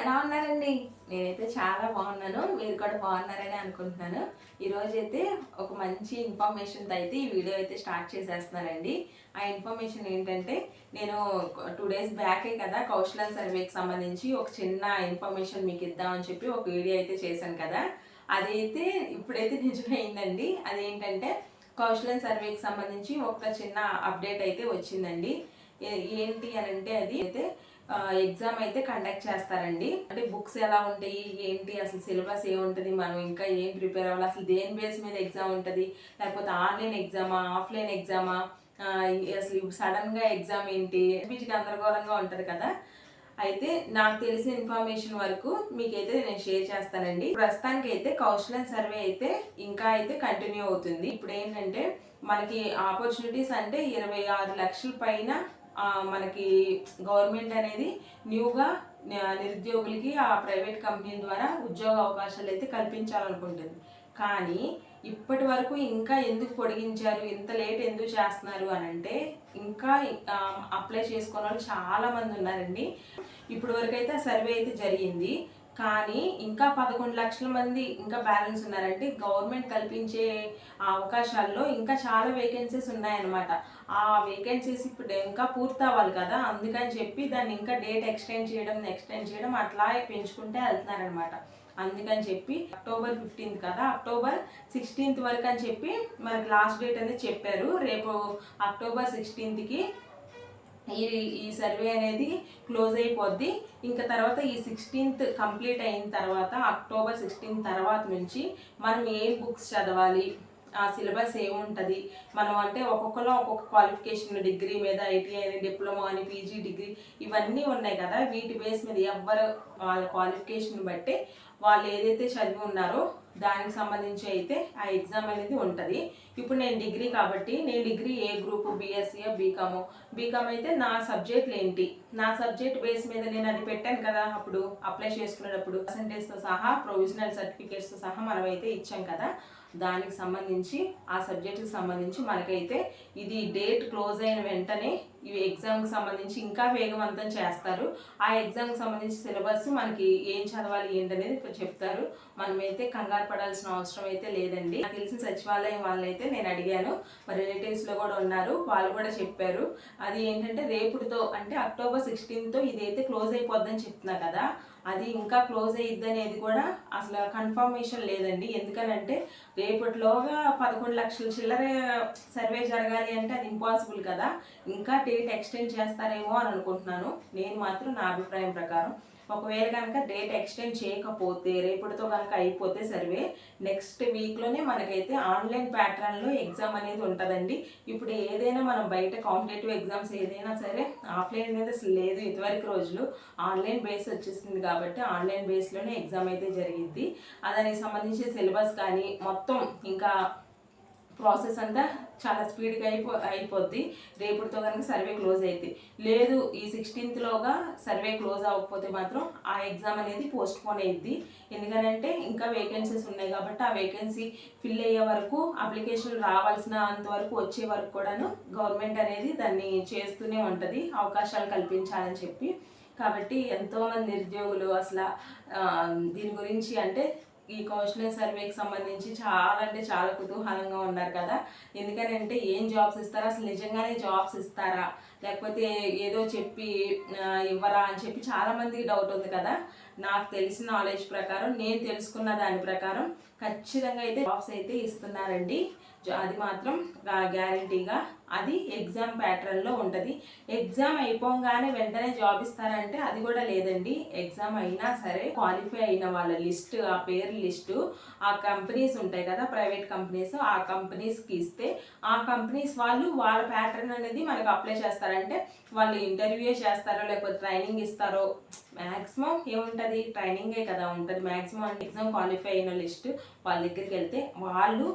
ఎలా ఉన్నారండి? నేనైతే చాలా బాగున్నాను. మీరు కూడా బాగున్నారని అనుకుంటున్నాను. ఈరోజు అయితే ఒక మంచి ఇన్ఫర్మేషన్తో అయితే ఈ వీడియో అయితే స్టార్ట్ చేసేస్తున్నానండి. ఆ ఇన్ఫర్మేషన్ ఏంటంటే నేను టూ డేస్ బ్యాకే కదా కౌశలం సర్వేకి సంబంధించి ఒక చిన్న ఇన్ఫర్మేషన్ మీకు ఇద్దామని చెప్పి ఒక వీడియో అయితే చేశాను కదా. అదైతే ఇప్పుడైతే నిజమైందండి అదేంటంటే కౌశలం సర్వేకి సంబంధించి ఒక చిన్న అప్డేట్ అయితే వచ్చిందండి. ఏంటి అని అంటే అది అయితే ఎగ్జామ్ అయితే కండక్ట్ చేస్తారండి. అంటే బుక్స్ ఎలా ఉంటాయి ఏంటి అసలు సిలబస్ ఏముంటుంది మనం ఇంకా ఏం ప్రిపేర్ అవ్వాలి అసలు దేని బేస్ మీద ఎగ్జామ్ ఉంటుంది లేకపోతే ఆన్లైన్ ఎగ్జామా ఆఫ్లైన్ ఎగ్జామా అసలు సడన్గా ఎగ్జామ్ ఏంటి వీటికి గందరగోళంగా ఉంటుంది కదా. అయితే నాకు తెలిసిన ఇన్ఫర్మేషన్ వరకు మీకైతే నేను షేర్ చేస్తానండి. ప్రస్తుతానికి అయితే కౌశలం సర్వే అయితే ఇంకా అయితే కంటిన్యూ అవుతుంది. ఇప్పుడు ఏంటంటే మనకి ఆపర్చునిటీస్ అంటే ఇరవై ఆరు లక్షల పైన మనకి గవర్నమెంట్ అనేది న్యూగా నిరుద్యోగులకి ఆ ప్రైవేట్ కంపెనీల ద్వారా ఉద్యోగ అవకాశాలు అయితే కల్పించాలనుకుంటుంది. కానీ ఇప్పటి వరకు ఇంకా ఎందుకు పొడిగించారు ఇంత లేట్ ఎందుకు చేస్తున్నారు అని అంటే ఇంకా అప్లై చేసుకున్న వాళ్ళు చాలామంది ఉన్నారండి. ఇప్పటి వరకు అయితే ఆ సర్వే అయితే జరిగింది. కానీ ఇంకా పదకొండు లక్షల మంది ఇంకా బ్యాలెన్స్ ఉన్నారంటే గవర్నమెంట్ కల్పించే అవకాశాల్లో ఇంకా చాలా వేకెన్సీస్ ఉన్నాయన్నమాట. ఆ వేకెన్సీస్ ఇప్పుడు ఇంకా పూర్తి అవ్వాలి కదా అందుకని చెప్పి దాన్ని ఇంకా డేట్ ఎక్స్టెండ్ చేయడం ఎక్స్టెండ్ చేయడం అట్లా పెంచుకుంటే వెళ్తున్నారనమాట అందుకని చెప్పి అక్టోబర్ ఫిఫ్టీన్త్ కదా అక్టోబర్ సిక్స్టీన్త్ వరకు అని చెప్పి మనకి లాస్ట్ డేట్ అనేది చెప్పారు. రేపు అక్టోబర్ సిక్స్టీన్త్కి ఈ ఈ సర్వే అనేది క్లోజ్ అయిపోద్ది. ఇంకా తర్వాత ఈ సిక్స్టీన్త్ కంప్లీట్ అయిన తర్వాత అక్టోబర్ సిక్స్టీన్త్ తర్వాత నుంచి మనం ఏ బుక్స్ చదవాలి? ఆ సిలబస్ ఏముంటుంది? మనం అంటే ఒక్కొక్కరు ఒక్కొక్క క్వాలిఫికేషన్ డిగ్రీ మీద ఐటీఐ అని డిప్లొమా అని పీజీ డిగ్రీ ఇవన్నీ ఉన్నాయి కదా. వీటి బేస్ మీద ఎవ్వరు వాళ్ళ క్వాలిఫికేషన్ బట్టి వాళ్ళు ఏదైతే చదివి ఉన్నారో దానికి సంబంధించి అయితే ఆ ఎగ్జామ్ అనేది ఉంటుంది. ఇప్పుడు నేను డిగ్రీ కాబట్టి నేను డిగ్రీ ఏ గ్రూప్ బీఎస్సీ బీకామ్ బీకామ్ అయితే నా సబ్జెక్టులు ఏంటి? నా సబ్జెక్ట్ బేస్ మీద నేను అది పెట్టాను కదా అప్పుడు అప్లై చేసుకునేటప్పుడు పర్సంటేజ్తో సహా ప్రొవిజనల్ సర్టిఫికేట్స్తో సహా మనం అయితే ఇచ్చాం కదా. దానికి సంబంధించి ఆ సబ్జెక్టుకి సంబంధించి మనకైతే ఇది డేట్ క్లోజ్ అయిన వెంటనే ఇవి ఎగ్జామ్కి సంబంధించి ఇంకా వేగవంతం చేస్తారు. ఆ ఎగ్జామ్కి సంబంధించి సిలబస్ మనకి ఏం చదవాలి ఏంటనేది చెప్తారు. మనమైతే కంగారు పడాల్సిన అవసరం అయితే లేదండి. నాకు తెలిసిన సచివాలయం వాళ్ళైతే నేను అడిగాను. మా రిలేటివ్స్లో కూడా ఉన్నారు. వాళ్ళు కూడా చెప్పారు. అది ఏంటంటే రేపుతో అంటే అక్టోబర్ సిక్స్టీన్తో ఇదైతే క్లోజ్ అయిపోద్దని చెప్తున్నా కదా. అది ఇంకా క్లోజ్ అయ్యిద్ది అనేది కూడా అసలు కన్ఫర్మేషన్ లేదండి. ఎందుకనంటే రేపటిలోగా పదకొండు లక్షల చిల్లర సర్వే జరగాలి అంటే అది ఇంపాసిబుల్ కదా. ఇంకా డేట్ ఎక్స్టెండ్ చేస్తారేమో అని అనుకుంటున్నాను. నేను మాత్రం నా అభిప్రాయం ప్రకారం. ఒకవేళ కనుక డేట్ ఎక్స్టెండ్ చేయకపోతే రేపటితో కనుక అయిపోతే సర్వే నెక్స్ట్ వీక్లోనే మనకైతే ఆన్లైన్ ప్యాటర్న్లో ఎగ్జామ్ అనేది ఉంటుందండి. ఇప్పుడు ఏదైనా మనం బయట కాంపిటేటివ్ ఎగ్జామ్స్ ఏదైనా సరే ఆఫ్లైన్ అనేది అసలు లేదు ఇదివరకు రోజులు. ఆన్లైన్ బేస్ వచ్చేసింది కాబట్టి ఆన్లైన్ బేస్లోనే ఎగ్జామ్ అయితే జరిగింది దానికి సంబంధించి సిలబస్ కానీ మొత్తం ఇంకా ప్రాసెస్ అంతా చాలా స్పీడ్గా అయిపో అయిపోద్ది. రేపటితో కనుక సర్వే క్లోజ్ అయింది లేదు ఈ సిక్స్టీన్త్లోగా సర్వే క్లోజ్ అవ్వకపోతే మాత్రం ఆ ఎగ్జామ్ అనేది పోస్ట్ పోన్ అయ్యిద్ది ఎందుకనంటే ఇంకా వేకెన్సీస్ ఉన్నాయి కాబట్టి ఆ వేకెన్సీ ఫిల్ అయ్యే వరకు అప్లికేషన్ రావాల్సిన అంతవరకు వచ్చే వరకు కూడాను గవర్నమెంట్ అనేది దాన్ని చేస్తూనే ఉంటుంది. అవకాశాలు కల్పించాలని చెప్పి. కాబట్టి ఎంతోమంది నిరుద్యోగులు అసలు దీని గురించి అంటే ఈ కౌన్సిలింగ్ సర్వేకి సంబంధించి చాలా అంటే చాలా కుతూహలంగా ఉన్నారు కదా. ఎందుకనంటే ఏం జాబ్స్ ఇస్తారా? అసలు నిజంగానే జాబ్స్ ఇస్తారా? లేకపోతే ఏదో చెప్పి ఇవ్వరా అని చెప్పి చాలా మందికి డౌట్ ఉంది కదా. నాకు తెలిసిన నాలెడ్జ్ ప్రకారం నేను తెలుసుకున్న దాని ప్రకారం ఖచ్చితంగా అయితే జాబ్స్ అయితే ఇస్తున్నారండి. జా- అది మాత్రం గ్యారంటీగా అది ఎగ్జామ్ ప్యాటర్న్లో ఉంటుంది. ఎగ్జామ్ అయిపోగానే వెంటనే జాబ్ ఇస్తారంటే అది కూడా లేదండి. ఎగ్జామ్ అయినా సరే క్వాలిఫై అయిన వాళ్ళ లిస్ట్ ఆ పేరు లిస్టు ఆ కంపెనీస్ ఉంటాయి కదా ప్రైవేట్ కంపెనీస్ ఆ కంపెనీస్కి ఇస్తే ఆ కంపెనీస్ వాళ్ళు వాళ్ళ ప్యాటర్న్ అనేది మనకు అప్లై చేస్తారంటే వాళ్ళు ఇంటర్వ్యూ చేస్తారో లేకపోతే ట్రైనింగ్ ఇస్తారో మ్యాక్సిమం ఏముంటుంది? ట్రైనింగే కదా ఉంటుంది. మ్యాక్సిమం ఎగ్జామ్ క్వాలిఫై అయిన లిస్ట్ వాళ్ళ దగ్గరికి వెళ్తే వాళ్ళు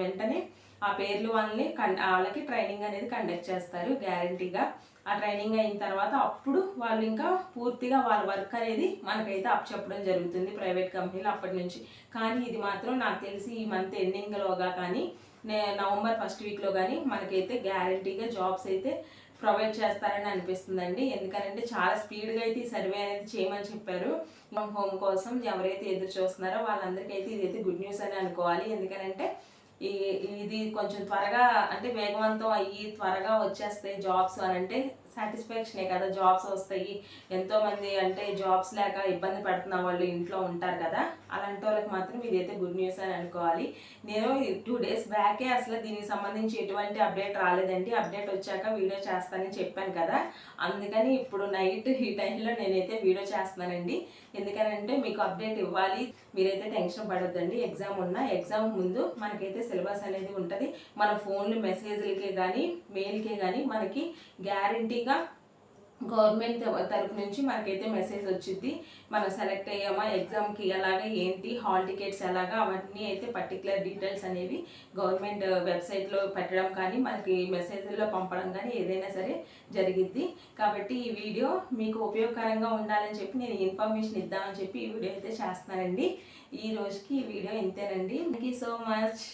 వెంటనే ఆ పేర్లు వాళ్ళని కన్ వాళ్ళకి ట్రైనింగ్ అనేది కండక్ట్ చేస్తారు గ్యారంటీగా ఆ ట్రైనింగ్ అయిన తర్వాత అప్పుడు వాళ్ళు ఇంకా పూర్తిగా వాళ్ళ వర్క్ అనేది మనకైతే అప్ చెప్పడం జరుగుతుంది ప్రైవేట్ కంపెనీలు అప్పటి నుంచి. కానీ ఇది మాత్రం నాకు తెలిసి ఈ మంత్ ఎండింగ్లోగా కానీ నే నవంబర్ ఫస్ట్ వీక్లో కానీ మనకైతే గ్యారంటీగా జాబ్స్ అయితే ప్రొవైడ్ చేస్తారని అనిపిస్తుందండి. ఎందుకంటే చాలా స్పీడ్గా అయితే ఈ సర్వే అనేది చేయమని చెప్పారు. హోమ్ కోసం ఎవరైతే ఎదురు చూస్తున్నారో వాళ్ళందరికీ అయితే ఇదైతే గుడ్ న్యూస్ అని అనుకోవాలి. ఎందుకంటే ఈ ఇది కొంచెం త్వరగా అంటే వేగవంతం అయ్యి త్వరగా వచ్చేస్తాయి జాబ్స్ అని అంటే సాటిస్ఫాక్షనే కదా జాబ్స్ వస్తాయి. ఎంతోమంది అంటే జాబ్స్ లేక ఇబ్బంది పడుతున్న వాళ్ళు ఇంట్లో ఉంటారు కదా అలాంటి వాళ్ళకి మాత్రం ఇదైతే గుడ్ న్యూస్ అని అనుకోవాలి. నేను టూ డేస్ బ్యాకే అసలు దీనికి సంబంధించి ఎటువంటి అప్డేట్ రాలేదండి. అప్డేట్ వచ్చాక వీడియో చేస్తానని చెప్పాను కదా అందుకని ఇప్పుడు నైట్ ఈ టైంలో నేనైతే వీడియో చేస్తున్నానండి. ఎందుకనంటే మీకు అప్డేట్ ఇవ్వాలి మీరైతే టెన్షన్ పడొద్దండి. ఎగ్జామ్ ఉన్న ఎగ్జామ్ ముందు మనకైతే సిలబస్ అనేది ఉంటుంది. మన ఫోన్లు మెసేజ్లకే కానీ మెయిల్కే కానీ మనకి గ్యారంటీగా గవర్నమెంట్ తరపు నుంచి మనకైతే మెసేజ్ వచ్చింది మనం సెలెక్ట్ అయ్యామా ఎగ్జామ్కి అలాగే ఏంటి హాల్ టికెట్స్ ఎలాగా అవన్నీ అయితే పర్టికులర్ డీటెయిల్స్ అనేవి గవర్నమెంట్ వెబ్సైట్లో పెట్టడం కానీ మనకి మెసేజ్లో పంపడం కానీ ఏదైనా సరే జరిగిద్ది. కాబట్టి ఈ వీడియో మీకు ఉపయోగకరంగా ఉండాలని చెప్పి నేను ఇన్ఫర్మేషన్ ఇద్దామని చెప్పి ఈ వీడియో అయితే చేస్తున్నానండి. ఈ రోజుకి ఈ వీడియో ఇంతేనండి. Thank you so much